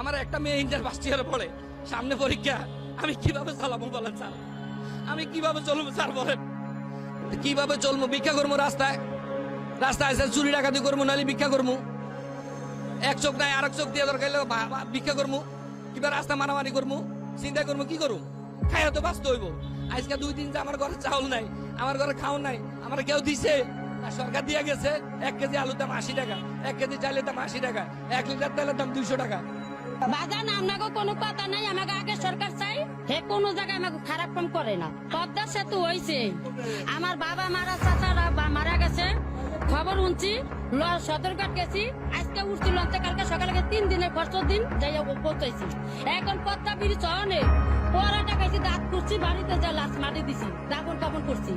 আমার একটা মেয়ে ইন্টার ফার্স্ট ইয়ারে পড়ে। সামনে পরীক্ষা, আমি কীভাবে চালাবো বলেন স্যার? আমি কীভাবে চলবো স্যার বলেন? কীভাবে চলবো? ভিক্ষা করব রাস্তায়। রাস্তায় এসে চুরি ডাকাতি করব, নাহলে ভিক্ষা করব। এক চোখ নাই, আরেক চোখ দিয়ে দরকার ভিক্ষা করব। কিবা রাস্তা মারামারি করব। চিন্তা করব, কি করব? খাইয়া তো বাঁচতে হইব। আজকে দুই দিন আমার ঘরে চাউল নাই, আমার ঘরে খাওয়া নাই, আমার কেউ দিছে? সরকার দিয়ে গেছে, এক কেজি আলুর দাম আশি টাকা, এক কেজি চালের দাম আশি টাকা, এক লিটার তেলের দাম দুইশো টাকা। বাজান আপনাকে কোনো কথা নাই আমাকে আগে সরকার চাই। হে কোনো জায়গায় আমাকে খারাপ কাম করে না। পদ্মা সেতু হয়েছে আমার বাবা মারা, চাচারা মারা গেছে। খবর শুনছি, ল- সদরঘাট গেছি। আজকে উঠছি লঞ্চে কালকে সকালে তিন দিনের কষ্ট দিন যাই পৌঁছাইছি এখন পদ্মা ব্রিজ চনে পড়াটা খাইছি, দাঁত করছি বাড়িতে যা লাশ মারি দিছি দাপন কাপন করছি।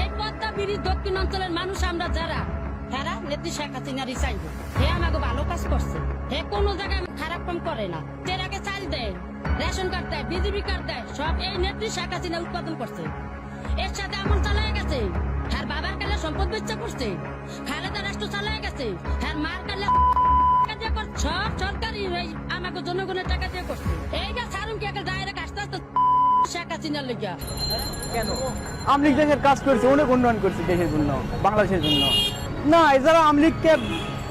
এই পদ্মা ব্রিজ দক্ষিণ অঞ্চলের মানুষ, আমরা যারা তারা নেত্রী শেখ হাসিনারই চাইব হে আমাকে ভালো কাজ করছে। হে কোনো জায়গায় খারাপ কাম করে না। আগে চাল দেয়, রেশন কার্ড দেয়, বিজেপি কার্ড দেয়, সব এই নেত্রী শেখ হাসিনা উৎপাদন করছে। এর সাথে আমল চালায় গেছে। হ্যার বাবার কালে সম্পদ বেচা করছে। খালেদা রাষ্ট্র চালায় গেছে। হ্যার মার কালে। সব সরকারি আমাকে জনগণের টাকা দিয়ে করছে। এইটা সারুন কি একটা ডাইরেক্ট আস্তে আস্তে শেখ হাসিনার লেগিয়া? আমলিগ দেশের কাজ করছে, অনেক উন্নয়ন করছে দেশের জন্য, বাংলাদেশের জন্য। না এছাড়া আমলিগকে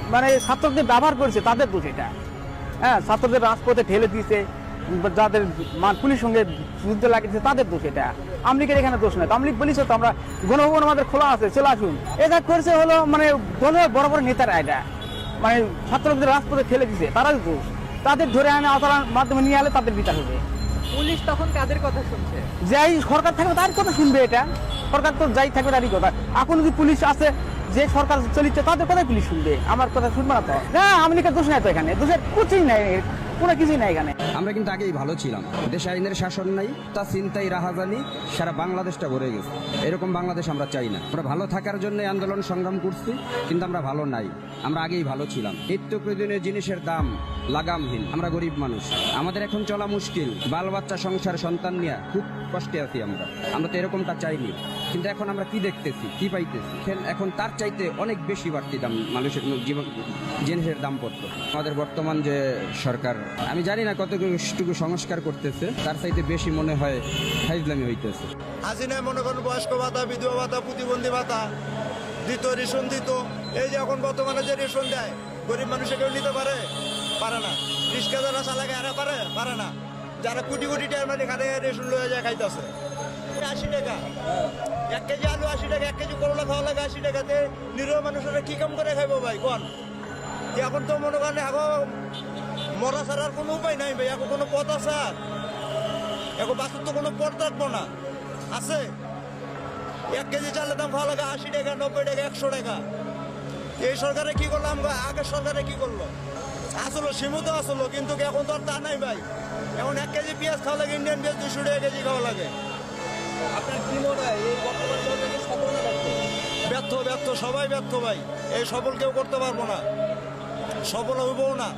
মানে ছাত্রদের ব্যবহার করছে তাদের দোষ এটা। হ্যাঁ ছাত্রদের রাজপথে ঠেলে দিয়েছে যাদের মান- পুলিশ সঙ্গে যুদ্ধ লাগিয়েছে তাদের দোষ এটা। আমলিগের এখানে দোষ নয় আমলিগ বলিস তো আমরা গণভবন আমাদের খোলা আছে চলে আসুন। এটা করছে হলো মানে দলের বড় বড় নেতারা এটা। মানে ছাত্রদের রাজপথে ঠেলে দিছে তারা দোষ। তাদের ধরে আনে আওতার মাধ্যমে নিয়ে আলে তাদের বিচার হবে। পুলিশ তখন কাদের কথা শুনছে? যাই সরকার থাকবে তার কথা শুনবে এটা। সরকার তো যাই থাকবে তারই কথা। এখন যদি পুলিশ আছে যে সরকার চলিচ্ছে, তাদের কথাই পুলিশ শুনবে। আমার কথা শুনবে না তো। না আমি দোষ নাই তো এখানে। দোষের কিছুই নাই, কোনো কিছুই নাই এখানে। আমরা কিন্তু আগেই ভালো ছিলাম। দেশে আইনের শাসন নাই, তা চিন্তাই রাহাজানি, সারা বাংলাদেশটা ভরে গেছে। এরকম বাংলাদেশ আমরা চাই না। আমরা ভালো থাকার জন্য আন্দোলন সংগ্রাম করছি, কিন্তু আমরা ভালো নাই। আমরা আগেই ভালো ছিলাম। নিত্য প্রয়োজনীয় জিনিসের দাম লাগামহীন। আমরা গরিব মানুষ। আমাদের এখন চলা মুশকিল। বাল বাচ্চা সংসার, সন্তান নিয়ে খুব কষ্টে আছি আমরা। আমরা তো এরকমটা চাইনি। কিন্তু এখন আমরা কি দেখতেছি, কি পাইতেছি? এখন- তার চাইতে অনেক বেশি বাড়তি দাম মানুষের জীবন জিনিসের দাম পড়তো আমাদের বর্তমান যে সরকার, আমি জানি না কতটুকু সংস্কার করতেছে, তার চাইতে বেশি মনে হয় ফাইজলামি হইতেছে। হাসিনায় মনে করেন বয়স্ক ভাতা, বিধবা ভাতা, প্রতিবন্ধী ভাতা দিত রেশন দিত এই যে এখন বর্তমানে যে রেশন দেয়, গরিব মানুষে কেউ নিতে পারে? পারে না। রিক্সা যারা চালাকে এরা পারে পারে না। যারা কোটি কোটি টাকার মানে খাতে রেশন লয়ে যায় খাইতেছে। আশি টাকা। এক কেজি আলু আশি টাকা, এক কেজি করলা খাওয়া লাগে আশি টাকাতে। নিরীহ মানুষেরা কি কাম করে খাইবো ভাই? কোন? এখন তো মনে করেন এখন মরা ছাড়ার কোনো উপায় নাই ভাই, এখন কোনো পথ আছে আর? এখন বাসুর তো কোনো পথ থাকব না। আছে? এক কেজি চালের দাম ভালো লাগে আশি টাকা, নব্বই টাকা, একশো টাকা। এই সরকারে কি করল? আমরা আগের সরকারে কি করল? আসলো সীমিত আসলো কিন্তু এখন তো আর তা নাই ভাই। এখন এক কেজি পেঁয়াজ খাওয়া লাগে ইন্ডিয়ান পেঁয়াজ দুশো টাকা কেজি খাওয়া লাগে। আপনার কি মনে হয়? এই বর্তমান সরকারকে সফল ব্যর্থ? ব্যর্থ সবাই ব্যর্থ ভাই। এই সফল কেউ করতে পারব না। সফল হইবও না।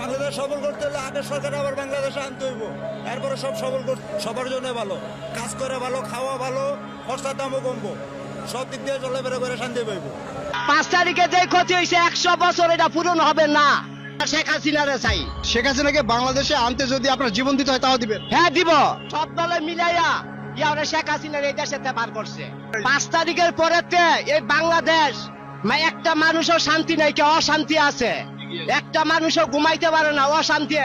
বাংলাদেশ সফল করতে হলে আগের সরকার আবার বাংলাদেশে আনতে হইব। এরপরে সব সফল কর সবার জন্য ভালো। কাজ করে ভালো খাওয়া ভালো খরচার দামও কমবো। সব দিক দিয়ে চলাফেরা করে শান্তি পাইবো। পাঁচ তারিখে যে ক্ষতি হয়েছে একশো বছর এটা পূরণ হবে না। শেখ হাসিনারে চাই। শেখ হাসিনাকে বাংলাদেশে আনতে যদি আপনার জীবন দিতে হয় তাও দিবেন। হ্যাঁ দিব। সব দলে মিলাইয়া ইয়ারে শেখ হাসিনার এই দেশে বার করছে। পাঁচ তারিখের পরেতে এই বাংলাদেশ একটা মানুষও শান্তি নাই কে অশান্তি আছে। একটা মানুষও ঘুমাইতে পারে না অশান্তি।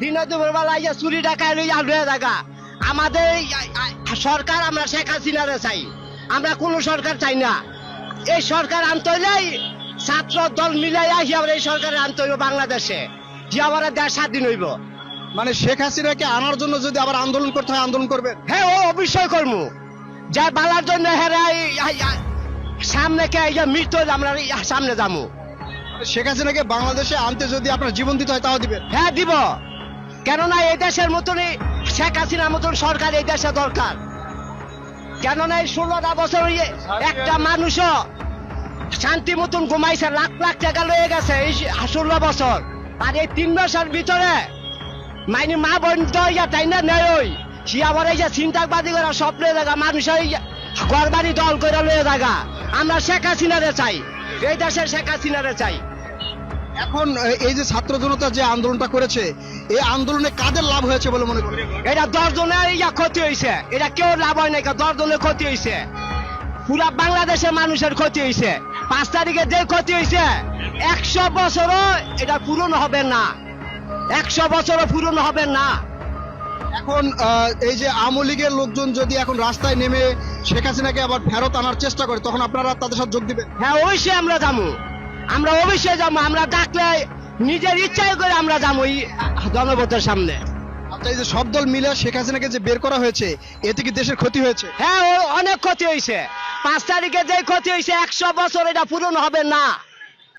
দিনে দুপুর বেলা চুরি ডাকায় আমাদের সরকার আমরা শেখ হাসিনারে চাই। আমরা কোন সরকার চাই না। এই সরকার আনতে হইলেই ছাত্র দল মিলাইয়া হিয়াবার এই সরকারের আনতে হইব বাংলাদেশে। যে হিয়াবার দেশ স্বাধীন হইব। মানে শেখ হাসিনাকে আনার জন্য যদি আবার আন্দোলন করতে হয় আন্দোলন করবেন? হ্যাঁ ও অবশ্যই করব। যা বালার জন্য হেরা এই- এই- এই- সামনে কে এই যে মৃত্যু হইলে আমরা সামনে যাব। শেখ হাসিনাকে বাংলাদেশে আনতে যদি আপনার জীবন দিতে হয় তাও দিবেন? হ্যাঁ দিব। কেননা এই দেশের মতনই শেখ হাসিনার মতন সরকার এই দেশে দরকার। কেননা এই ষোলোটা বছর একটা মানুষও শান্তি মতন ঘুমাইছে, লাখ লাখ টাকা লয়ে গেছে এই ষোলো বছর। আর এই তিন মাসের ভিতরে মাইনি মা বোন তো ইয়া তাই না নেই ওই? সে আবার এই যে চিন্তাবাদী করে স্বপ্নে দেখা মানুষের ঘর বাড়ি দল করে লয়ে থাকা আমরা শেখ হাসিনারে চাই, এই দেশের শেখ হাসিনারে চাই। এখন এই যে ছাত্র জনতা যে আন্দোলনটা করেছে এই আন্দোলনে কাদের লাভ হয়েছে বলে মনে করেন? এটা দশ জনের ইয়া ক্ষতি হয়েছে এটা কেউ লাভ হয় নাই দশ জনের ক্ষতি হয়েছে পুরা বাংলাদেশের মানুষের ক্ষতি হয়েছে পাঁচ তারিখে যে ক্ষতি হয়েছে একশো বছরও এটা পূরণ হবে না। একশো বছরও পূরণ হবে না। এখন এই যে আওয়ামী লীগের লোকজন যদি এখন রাস্তায় নেমে শেখ হাসিনাকে আবার ফেরত আনার চেষ্টা করে তখন আপনারা তাদের সাথে যোগ দিবেন? হ্যাঁ অবশ্যই আমরা যাব। আমরা অবশ্যই যাব আমরা ডাকলে নিজের ইচ্ছায় করে আমরা যাব ওই জনপথের সামনে। আচ্ছা এই যে সব দল মিলে শেখ হাসিনাকে যে বের করা হয়েছে এতে কি দেশের ক্ষতি হয়েছে? হ্যাঁ অনেক ক্ষতি হয়েছে। পাঁচ তারিখে যে ক্ষতি হয়েছে একশো বছর এটা পূরণ হবে না।